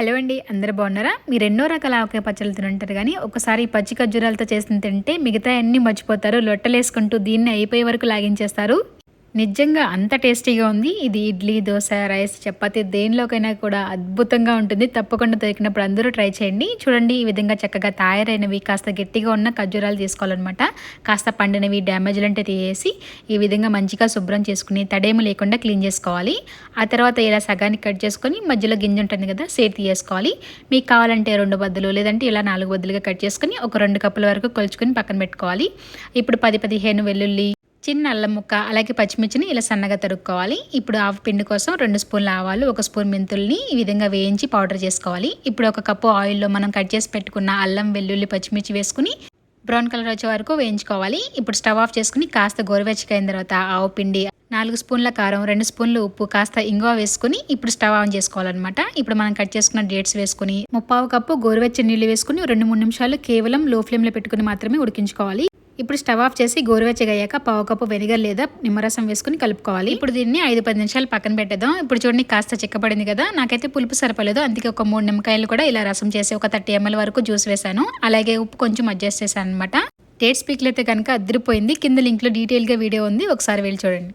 Hello అండి అందరు బాగున్నారా? మీరు ఎన్నో రకాల ఆవకాయ పచ్చళ్ళు తింటారు కానీ ఒకసారి పచ్చి ఖర్జూరాలతో చేసిన తింటే మిగతా అన్నీ మర్చిపోతారు. లొట్టలేసుకుంటూ దీన్ని అయిపోయే వరకు లాగించేస్తారు. నిజంగా అంత టేస్టీగా ఉంది. ఇది ఇడ్లీ దోశ రైస్ చపాతీ దేనిలోకైనా కూడా అద్భుతంగా ఉంటుంది. తప్పకుండా దొరికినప్పుడు అందరూ ట్రై చేయండి. చూడండి ఈ విధంగా చక్కగా తయారైనవి కాస్త గట్టిగా ఉన్న ఖర్జూరాలు తీసుకోవాలన్నమాట. కాస్త పండినవి డ్యామేజ్లు అంటే తీసేసి ఈ విధంగా మంచిగా శుభ్రం చేసుకుని తడేము లేకుండా క్లీన్ చేసుకోవాలి. ఆ తర్వాత ఇలా సగానికి కట్ చేసుకొని మధ్యలో గింజ ఉంటుంది కదా సేట్ తీసుకోవాలి మీకు కావాలంటే రెండు బద్దలు లేదంటే ఇలా నాలుగు బద్దలుగా కట్ చేసుకొని ఒక రెండు కప్పుల వరకు కొలుచుకొని పక్కన పెట్టుకోవాలి. ఇప్పుడు పది పదిహేను వెల్లుల్లి చిన్న అల్లం ముక్క అలాగే పచ్చిమిర్చిని ఇలా సన్నగా తరుక్కోవాలి. ఇప్పుడు ఆవు పిండి కోసం రెండు స్పూన్ల ఆవాలు ఒక స్పూన్ మెంతుల్ని ఈ విధంగా వేయించి పౌడర్ చేసుకోవాలి. ఇప్పుడు ఒక కప్పు ఆయిల్లో మనం కట్ చేసి పెట్టుకున్న అల్లం వెల్లుల్లి పచ్చిమిర్చి వేసుకుని బ్రౌన్ కలర్ వచ్చే వరకు వేయించుకోవాలి. ఇప్పుడు స్టవ్ ఆఫ్ చేసుకుని కాస్త గోరువెచ్చకైన తర్వాత ఆవు పిండి నాలుగు స్పూన్ల కారం రెండు స్పూన్లు ఉప్పు కాస్త ఇంగువ వేసుకుని ఇప్పుడు స్టవ్ ఆన్ చేసుకోవాలన్నమాట. ఇప్పుడు మనం కట్ చేసుకున్న డేట్స్ వేసుకుని ముప్పావు కప్పు గోరువెచ్చని నీళ్ళు వేసుకుని రెండు మూడు నిమిషాలు కేవలం లో ఫ్లేమ్లో పెట్టుకుని మాత్రమే ఉడికించుకోవాలి. ఇప్పుడు స్టవ్ ఆఫ్ చేసి గోరువెచ్చగా అయ్యాక పావు కప్పు వెనిగర్ లేదా నిమ్మరసం వేసుకుని కలుపుకోవాలి. ఇప్పుడు దీన్ని ఐదు పది నిమిషాలు పక్కన పెట్టేద్దాం. ఇప్పుడు చూడండి కాస్త చిక్కబడింది కదా. నాకైతే పులుపు సరిపోలేదు. అందుకే ఒక మూడు నిమ్మకాయలు కూడా ఇలా రసం చేసి ఒక థర్టీ ఎంఎల్ వరకు జ్యూస్ వేసాను. అలాగే ఉప్పు కొంచెం అడ్జస్ట్ చేశాను అనమాట డేట్స్ పీక్లు అయితే కనుక అదిరిపోయింది కింద లింక్లో డీటెయిల్గా వీడియో ఉంది. ఒకసారి వెళ్ళి చూడండి.